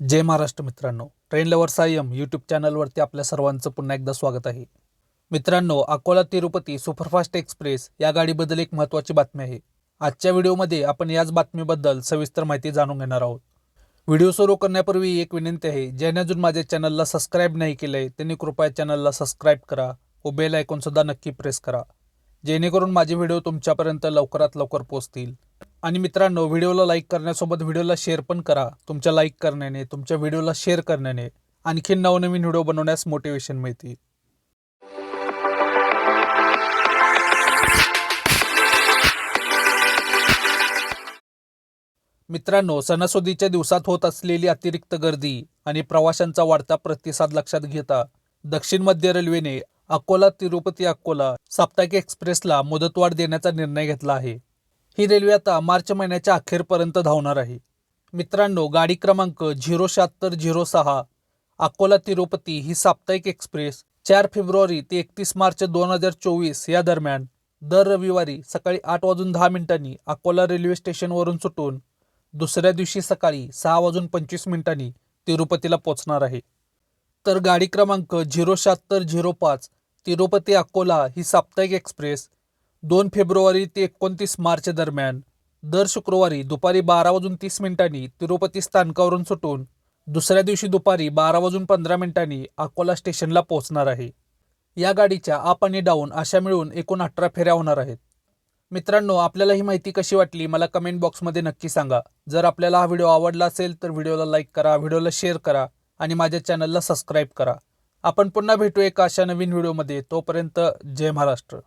जय महाराष्ट्र मित्रांनो. Train lover Sayam YouTube चॅनलवरती आपल्या सर्वांचं पुन्हा एकदा स्वागत आहे. मित्रांनो अकोला तिरुपती सुपरफास्ट एक्सप्रेस या गाडीबद्दल एक महत्त्वाची बातमी आहे. आजच्या व्हिडिओमध्ये आपण याच बातमीबद्दल सविस्तर माहिती जाणून घेणार आहोत. व्हिडिओ सुरू करण्यापूर्वी एक विनंती आहे ज्याने अजून माझ्या चॅनलला सबस्क्राईब नाही केलं आहे त्यांनी कृपया चॅनलला सबस्क्राईब करा व बेल आयकॉनसुद्धा नक्की प्रेस करा. जेणेकरून माझे व्हिडिओ तुमच्यापर्यंत लवकरात लवकर पोहोचतील. आणि मित्रांनो व्हिडिओला लाईक करण्यासोबत व्हिडिओला शेअर पण करा. तुमच्या लाईक करण्याने तुमच्या व्हिडिओला शेअर करण्याने आणखी नवनवीन व्हिडिओ बनवण्यास मोटिवेशन मिळते मित्रांनो सणासुदीच्या दिवसात होत असलेली अतिरिक्त गर्दी आणि प्रवाशांचा वाढता प्रतिसाद लक्षात घेता दक्षिण मध्य रेल्वेने अकोला तिरुपती अकोला साप्ताहिक एक्सप्रेसला मुदतवाढ देण्याचा निर्णय घेतला आहे. ही रेल्वे आता मार्च महिन्याच्या अखेरपर्यंत धावणार आहे. मित्रांनो गाडी क्रमांक झिरो शहात्तर झिरो सहा अकोला तिरुपती ही साप्ताहिक एक्सप्रेस चार फेब्रुवारी ते एकतीस मार्च दोन हजार चोवीस या दरम्यान दर रविवारी सकाळी आठ वाजून दहा मिनिटांनी अकोला रेल्वे स्टेशनवरून सुटून दुसऱ्या दिवशी सकाळी सहा वाजून पंचवीस मिनिटांनी तिरुपतीला पोचणार आहे. तर गाडी क्रमांक झिरो शहात्तर झिरो पाच तिरुपती अकोला ही साप्ताहिक एक्सप्रेस दोन फेब्रुवारी ते एकोणतीस मार्च दरम्यान दर शुक्रवारी दुपारी बारा वाजून तीस मिनिटांनी तिरुपती स्थानकावरून सुटून दुसऱ्या दिवशी दुपारी बारा वाजून पंधरा मिनिटांनी अकोला स्टेशनला पोहोचणार आहे. या गाडीच्या अप आणि डाऊन अशा मिळून एकूण अठरा फेऱ्या होणार आहेत. मित्रांनो आपल्याला ही माहिती कशी वाटली मला कमेंट बॉक्समध्ये नक्की सांगा. जर आपल्याला हा व्हिडिओ आवडला असेल तर व्हिडिओला लाईक करा व्हिडिओला शेअर करा आणि माझ्या चॅनलला सबस्क्राईब करा. आपण पुन्हा भेटू एका अशा नवीन व्हिडिओमध्ये. तोपर्यंत जय महाराष्ट्र.